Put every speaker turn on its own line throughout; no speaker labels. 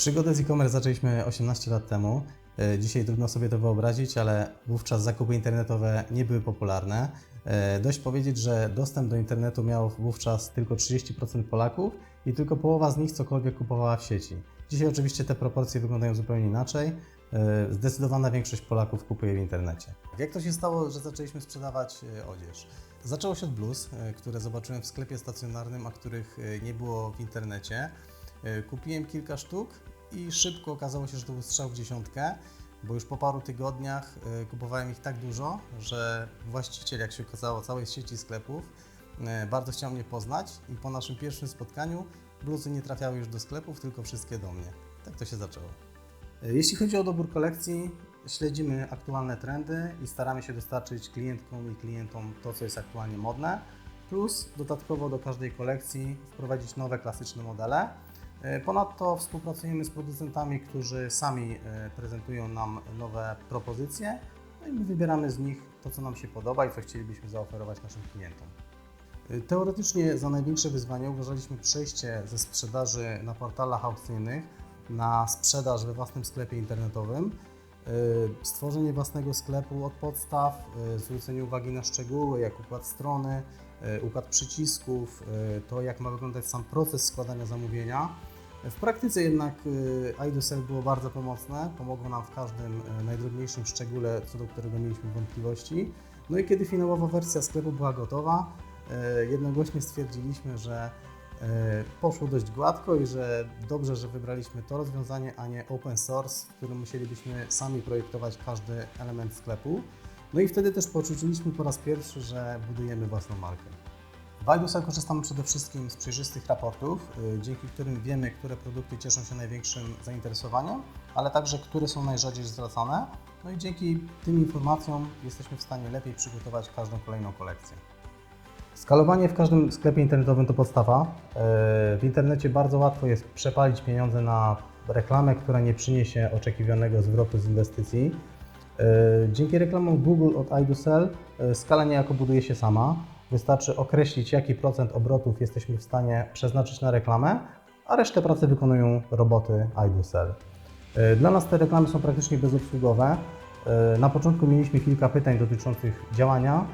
Przygodę z e-commerce zaczęliśmy 18 lat temu. E, Dzisiaj trudno sobie to wyobrazić, ale wówczas zakupy internetowe nie były popularne. E, Dość powiedzieć, że dostęp do internetu miało wówczas tylko 30% Polaków i tylko połowa z nich cokolwiek kupowała w sieci. Dzisiaj oczywiście te proporcje wyglądają zupełnie inaczej. E, Zdecydowana większość Polaków kupuje w internecie. Jak to się stało, że zaczęliśmy sprzedawać odzież? Zaczęło się od bluz, które zobaczyłem w sklepie stacjonarnym, a których nie było w internecie. E, Kupiłem kilka sztuk i szybko okazało się, że to był strzał w dziesiątkę, bo już po paru tygodniach e, kupowałem ich tak dużo, że właściciel, jak się okazało, całej sieci sklepów e, bardzo chciał mnie poznać i po naszym pierwszym spotkaniu bluzy nie trafiały już do sklepów, tylko wszystkie do mnie. Tak to się zaczęło. Jeśli chodzi o dobór kolekcji, śledzimy aktualne trendy i staramy się dostarczyć klientkom i klientom to, co jest aktualnie modne, plus dodatkowo do każdej kolekcji wprowadzić nowe klasyczne modele. E, Ponadto współpracujemy z producentami, którzy sami e, prezentują nam nowe propozycje, no i my wybieramy z nich to, co nam się podoba i co chcielibyśmy zaoferować naszym klientom. E, Teoretycznie za największe wyzwanie uważaliśmy przejście ze sprzedaży na portalach aukcyjnych na sprzedaż we własnym sklepie internetowym, stworzenie własnego sklepu od podstaw, zwrócenie uwagi na szczegóły, jak układ strony, układ przycisków, to jak ma wyglądać sam proces składania zamówienia. W praktyce jednak e, iDoSell było bardzo pomocne, pomogło nam w każdym e, najdrobniejszym szczególe, co do którego mieliśmy wątpliwości. No i kiedy finałowa wersja sklepu była gotowa, e, jednogłośnie stwierdziliśmy, że poszło dość gładko i że dobrze, że wybraliśmy to rozwiązanie, a nie open source, w którym musielibyśmy sami projektować każdy element sklepu. No i wtedy też poczuliśmy po raz pierwszy, że budujemy własną markę. W iDoSell korzystamy przede wszystkim z przejrzystych raportów, y, dzięki którym wiemy, które produkty cieszą się największym zainteresowaniem, ale także które są najrzadziej zwracane. No i dzięki tym informacjom jesteśmy w stanie lepiej przygotować każdą kolejną kolekcję. Skalowanie w każdym sklepie internetowym to podstawa. Y, W internecie bardzo łatwo jest przepalić pieniądze na reklamę, która nie przyniesie oczekiwanego zwrotu z inwestycji. Y, Dzięki reklamom Google od iDoSell skala niejako buduje się sama. Wystarczy określić, jaki procent obrotów jesteśmy w stanie przeznaczyć na reklamę, a resztę pracy wykonują roboty iDoSell. Y, Dla nas te reklamy są praktycznie bezobsługowe. Y, Na początku mieliśmy kilka pytań dotyczących działania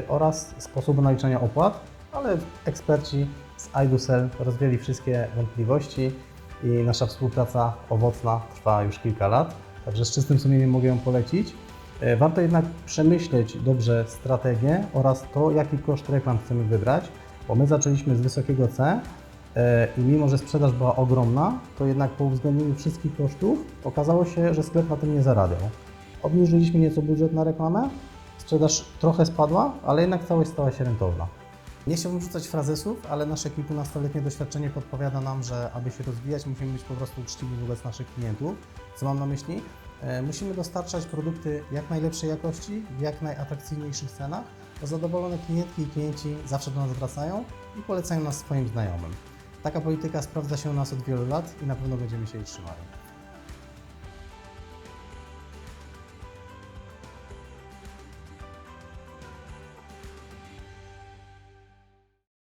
y, oraz sposobu naliczania opłat, ale eksperci z iDoSell rozwieli wszystkie wątpliwości i nasza współpraca owocna trwa już kilka lat, także z czystym sumieniem mogę ją polecić. E, Warto jednak przemyśleć dobrze strategię oraz to, jaki koszt reklam chcemy wybrać, bo my zaczęliśmy z wysokiego C e, i mimo, że sprzedaż była ogromna, to jednak po uwzględnieniu wszystkich kosztów okazało się, że sklep na tym nie zarabiał. Obniżyliśmy nieco budżet na reklamę, sprzedaż trochę spadła, ale jednak całość stała się rentowna. Nie chciałbym rzucać frazesów, ale nasze kilkunastoletnie doświadczenie podpowiada nam, że aby się rozwijać, musimy być po prostu uczciwi wobec naszych klientów. Co mam na myśli? E, Musimy dostarczać produkty jak najlepszej jakości, w jak najatrakcyjniejszych cenach, bo zadowolone klientki i klienci zawsze do nas wracają i polecają nas swoim znajomym. Taka polityka sprawdza się u nas od wielu lat i na pewno będziemy się jej trzymali.